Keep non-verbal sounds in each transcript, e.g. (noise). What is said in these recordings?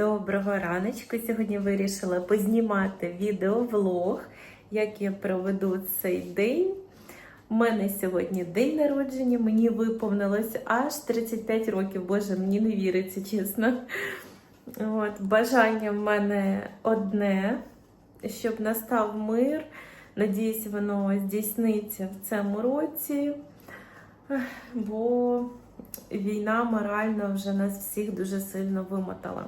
Доброго раночку. Сьогодні вирішила познімати відеовлог, як я проведу цей день. У мене сьогодні день народження, мені виповнилось аж 35 років. Боже, мені не віриться, чесно. От, бажання в мене одне, щоб настав мир. Надіюсь, воно здійсниться в цьому році, бо війна морально вже нас всіх дуже сильно вимотала.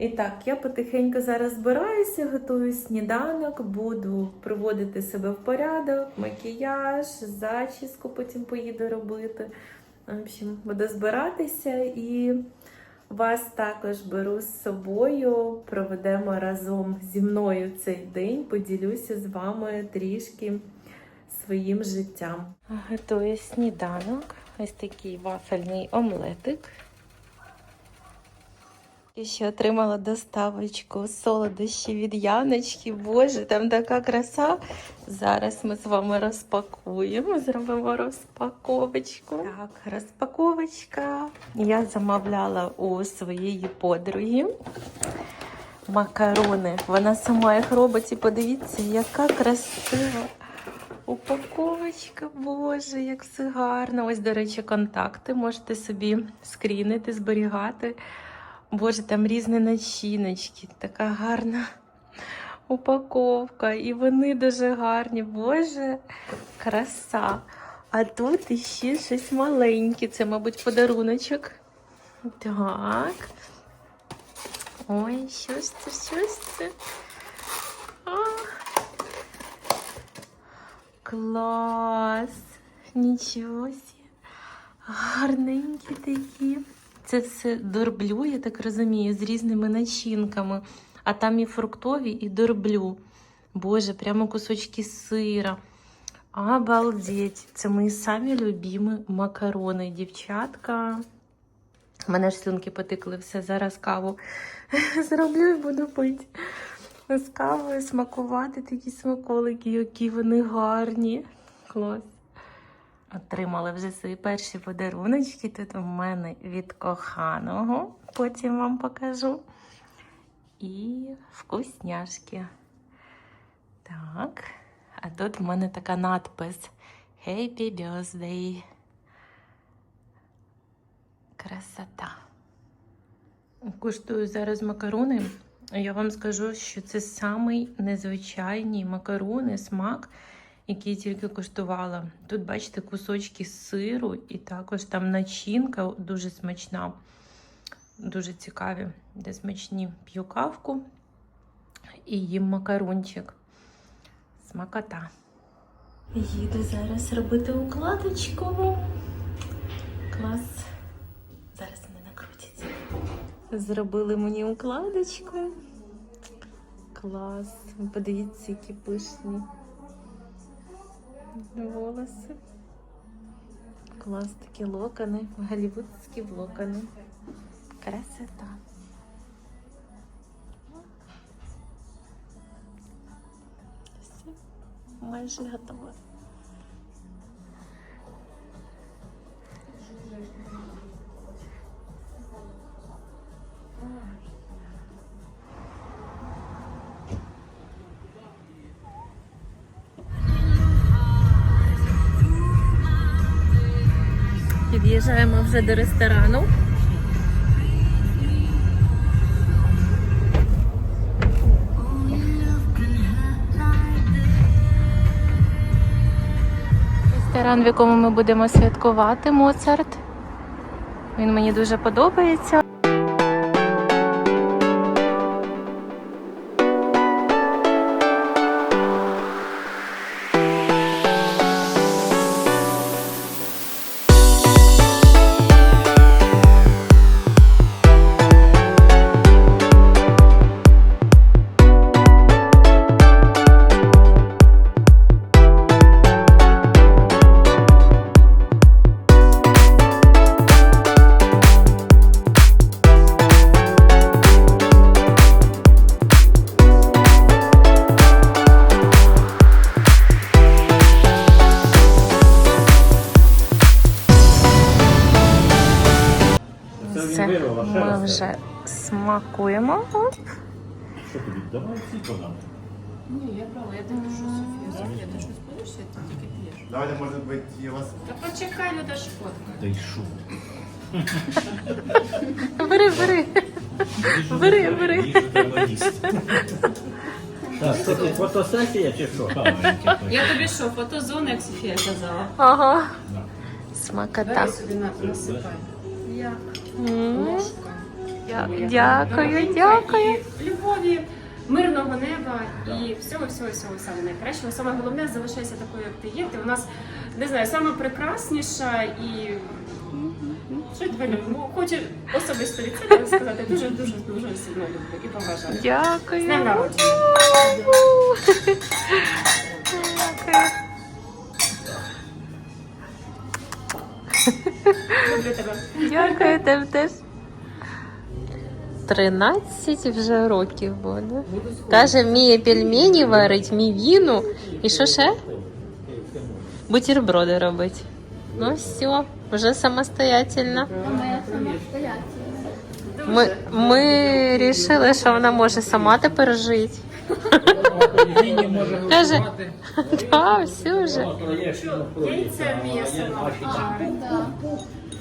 І так, я потихеньку зараз збираюся, готую сніданок, буду приводити себе в порядок, макіяж, зачіску потім поїду робити. В общем, буду збиратися і вас також беру з собою. Проведемо разом зі мною цей день, поділюся з вами трішки своїм життям. Готую сніданок. Ось такий вафельний омлетик. Ще отримала доставочку солодощі від Яночки. Боже, там така краса. Зараз ми з вами розпакуємо, зробимо розпаковочку. Так, розпаковочка. Я замовляла у своєї подруги макарони. Вона сама їх робить і подивіться, яка красива. Упаковочка, боже, як все гарно. Ось, до речі, контакти. Можете собі скрінити, зберігати. Боже, там різні начиночки, така гарна упаковка. І вони дуже гарні. Боже, краса. А тут іще щось маленьке. Це, мабуть, подаруночок. Так. Ой, щось це, щось це. А. Клас! Нічого. Гарненькі такі. Це все дорблю, я так розумію, з різними начинками. А там і фруктові, і дорблю. Боже, прямо кусочки сира. Обалдеть! Це мої самі любимі макарони, дівчатка. У мене ж слюнки потекли все. Зараз каву (laughs) зроблю і буду пити. З кавою смакувати такі смаколики, які вони гарні. Клас. Отримала вже свої перші подаруночки. Тут у мене від коханого, потім вам покажу. І вкусняшки. Так. А тут в мене така надпис Happy Birthday. Красота. Куштую зараз макарони. Я вам скажу, що це самий незвичайний макарони, смак, який я тільки куштувала. Тут, бачите, кусочки сиру, і також там начинка дуже смачна, дуже цікаві, де смачні п'ю кавку і їм макарончик. Смакота. Їду зараз робити укладочку. Клас. Зараз вони накрутяться. Зробили мені укладочку. Клас. Подивіться, які пишні волоси. Класс, такі локоны, голівудські локоны. Красота. Майже готово. Під'їжджаємо вже до ресторану. Ресторан, в якому ми будемо святкувати Моцарт. Він мені дуже подобається. Смакуємо. Оп. Що тобі? Давай всі банани. Ні, я брала, я так що Софія. Софія, ти щось будеш, ти тільки п'єш? Давайте, може бути, я вас Та почекай, ну та шкодка. Та й що? Бери, бери. Бери, бери. Так, це тут фотосесія чи що? Я тобі що, фотозона, як Софія казала? Ага. Смакота. Бери собі на- насипай. Я ложка. Дя- Дякую, дякую. Любові, мирного неба і всього, всього, всього саме найкращого. Саме головне залишайся такою, як ти є. Ти у нас не знаю, саме прекрасніша і. Що тебе люблю? Хочу особисто від себе сказати. Дуже, дуже, дуже сильно люблю і поважаю. З Дякую. днем народження. Дякую. Люблю тебе. Дякую тебе теж. 13 вже років буде. Каже, вміє пельмені варить, вміє віну. І що ще? Бутерброди робить. Ну все, вже самостоятельно. Ми, ми вирішили, що вона може сама тепер жити. Каже, так, все вже. Яйця сама.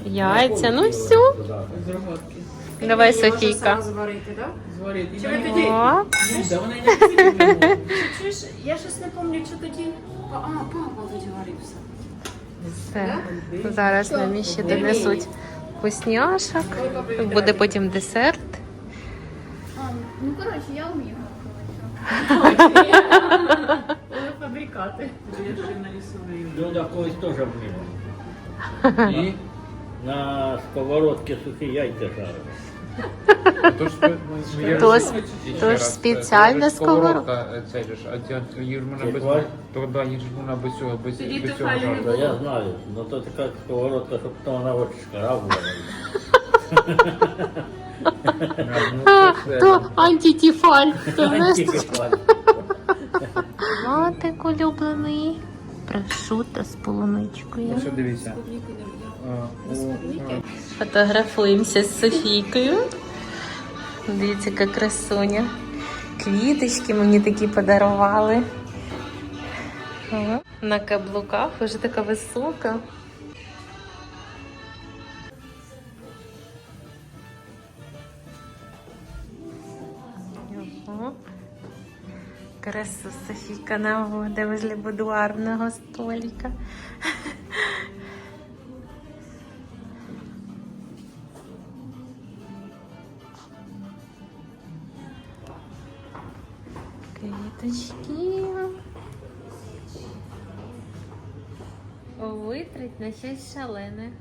Яйця, ну все. Давай, Софійка. Зварити, так? Зварити. Чи ви тоді? О, Чуєш, (laughs) я щось не пам'ятаю, що тоді. А, папа тоді варився. все. Зараз нам ще донесуть вкусняшок. Буде потім десерт. А, ну коротше, я вмію. (laughs) Фабрикати. Люда колись теж вміла. (laughs) І на сковородці сухі яйця жарили. Тож, Тож, тож спеціальна сковородка. Це ж, а ця їж без Яква? то да, без цього, без, Тоді без цього не жару. Та я знаю, ну то така сковородка, щоб то вона очі шкарабла. А, (laughs) то антитіфаль. То Антикефаль. Матик улюблений. Прошута з полуничкою. Ось дивіться. А, о, а. Фотографуємося з Софійкою. Дивіться, яка красуня. Квіточки мені такі подарували. На каблуках вже така висока. Красу Софійка наводе возле будуарного столика. Квіточки. Витрить на щось шалене.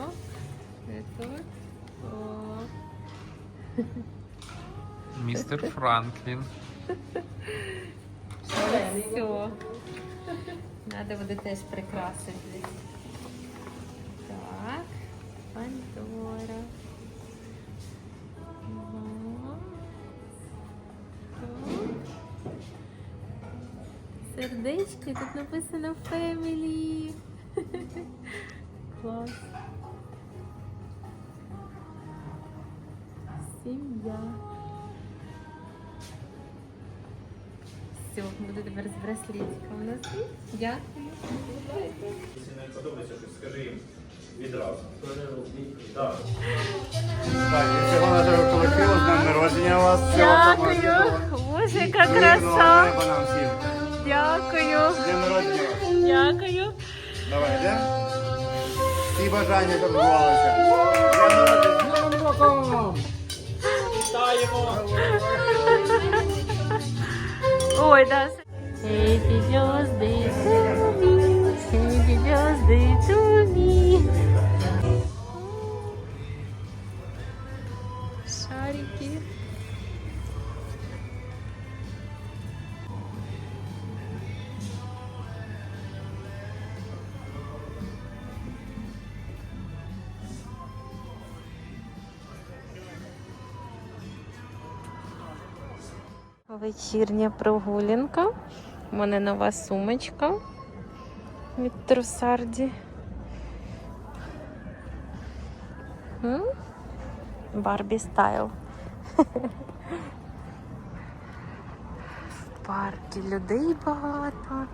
О, це. О. Містер Франклін. Все. Надо буде теж прикрасити. Так, Пандора. Сердечко, і тут написано Family. (laughs) Клас. Сім'я. Все, буду тепер з браслетиком носити. Дякую. Якщо не подобається щось, скажи їм відразу. Так. Так, і всього на тебе полетіло, з днем народження вас. Всього самого Дякую. святого. Боже, яка мирного краса. неба нам всім. Дякую. Дякую. Давай, йдемо. Всі бажання, добувалися. днем. Ой, да. Happy birthday to me. Happy birthday to. Вечірня прогулянка. У мене нова сумочка від Трусарді. Барбі стайл. (laughs) В парку людей багато.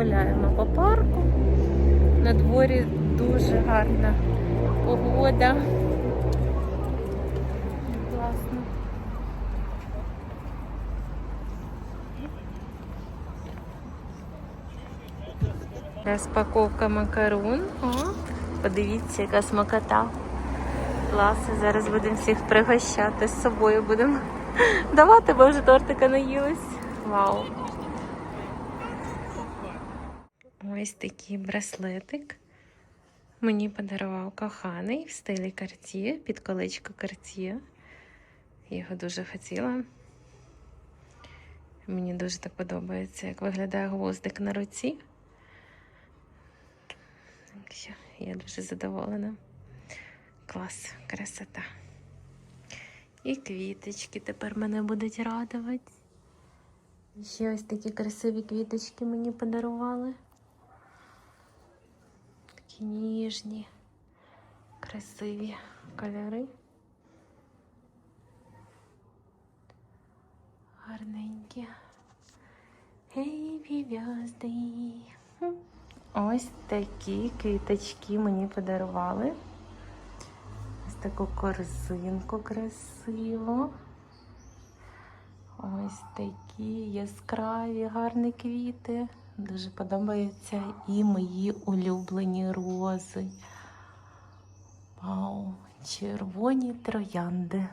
Гуляємо по парку. На дворі дуже гарна погода. Розпаковка макарон. О, подивіться, яка смакота. Клас, зараз будемо всіх пригощати з собою. Будемо давати, бо вже тортика наїлись. Вау. Ось такий браслетик. Мені подарував коханий в стилі Cartier, під колечко Cartier. Його дуже хотіла. Мені дуже так подобається, як виглядає гвоздик на руці. Я дуже задоволена. Клас, красота. І квіточки тепер мене будуть радувати. Ще ось такі красиві квіточки мені подарували. Такі ніжні, красиві кольори. Гарненькі. Happy birthday. Ось такі квіточки мені подарували. Ось таку корзинку красиву. Ось такі яскраві, гарні квіти. Дуже подобаються і мої улюблені рози. Вау, червоні троянди.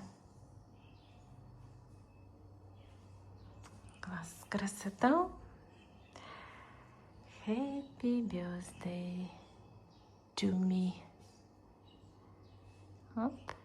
Клас, красота. Happy birthday to me. Оп.